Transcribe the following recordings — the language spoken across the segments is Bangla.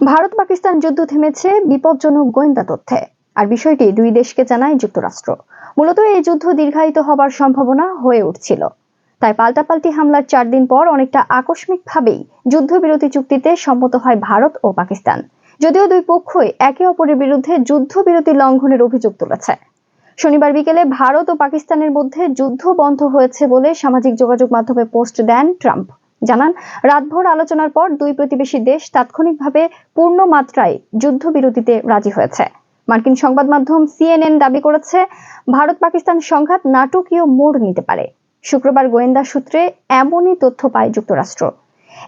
ভারত পাকিস্তান যুদ্ধ থেমেছে, বিপজ্জনক গোয়েন্দা তথ্যে। আর বিষয়টি দুই দেশকে জানায় যুক্তরাষ্ট্র। মূলত এই যুদ্ধ দীর্ঘায়িত হবার সম্ভাবনা হয়ে উঠছিল। তাই পাল্টাপাল্টি হামলার চার দিন পর অনেকটা আকস্মিকভাবেই যুদ্ধবিরতি চুক্তিতে সম্মত হয় ভারত ও পাকিস্তান। যদিও দুই পক্ষই একে অপরের বিরুদ্ধে যুদ্ধবিরতি লঙ্ঘনের অভিযোগ তুলেছে। শনিবার বিকেলে ভারত ও পাকিস্তানের মধ্যে যুদ্ধ বন্ধ হয়েছে বলে সামাজিক যোগাযোগ মাধ্যমে পোস্ট দেন ট্রাম্প। জানান, রাতভর আলোচনার পর দুই প্রতিবেশী দেশ তাৎক্ষণিকভাবে পূর্ণ মাত্রায় যুদ্ধবিরতিতে রাজি হয়েছে। মার্কিন সংবাদ মাধ্যম সিএনএন দাবি করেছে ভারত পাকিস্তান সংঘাত নাটকীয় মোড় নিতে পারে। শুক্রবার গোয়েন্দা সূত্রে এমনই তথ্য পায় যুক্তরাষ্ট্র।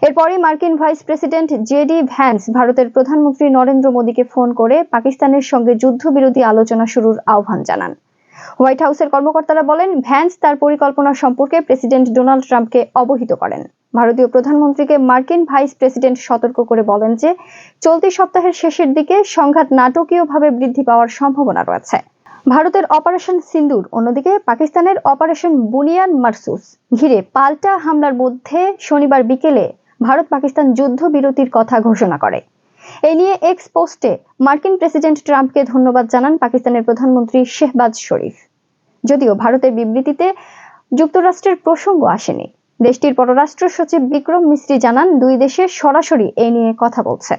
এরপরই মার্কিন ভাইস প্রেসিডেন্ট জেডি ভ্যান্স ভারতের প্রধানমন্ত্রী নরেন্দ্র মোদীকে ফোন করে পাকিস্তানের সঙ্গে যুদ্ধবিরতি আলোচনা শুরুর আহ্বান জানান। হোয়াইট হাউসের কর্মকর্তারা বলেন, ভ্যান্স তার পরিকল্পনা সম্পর্কে প্রেসিডেন্ট ডোনাল্ড ট্রাম্পকে অবহিত করেন। ভারতীয় প্রধানমন্ত্রীকে মার্কিন ভাইস প্রেসিডেন্ট সতর্ক করে বলেন যে, চলতি সপ্তাহের শেষের দিকে সংঘাত নাটকীয়ভাবে বৃদ্ধি পাওয়ার সম্ভাবনা রয়েছে। ভারতের অপারেশন সিন্দুর, অন্যদিকে পাকিস্তানের অপারেশন বুনিয়ান মারসুস, ঘিরে পাল্টা হামলার মধ্যে শনিবার বিকেলে ভারত পাকিস্তান যুদ্ধবিরতির কথা ঘোষণা করে। এই নিয়ে এক্স পোস্টে মার্কিন প্রেসিডেন্ট ট্রাম্পকে ধন্যবাদ জানান পাকিস্তানের প্রধানমন্ত্রী শেহবাজ শরীফ। যদিও ভারতের বিবৃতিতে যুক্তরাষ্ট্রের প্রসঙ্গ আসেনি। দেশটির পররাষ্ট্র সচিব বিক্রম মিস্ত্রি জানান দুই দেশে সরাসরি এ নিয়ে কথা বলছে।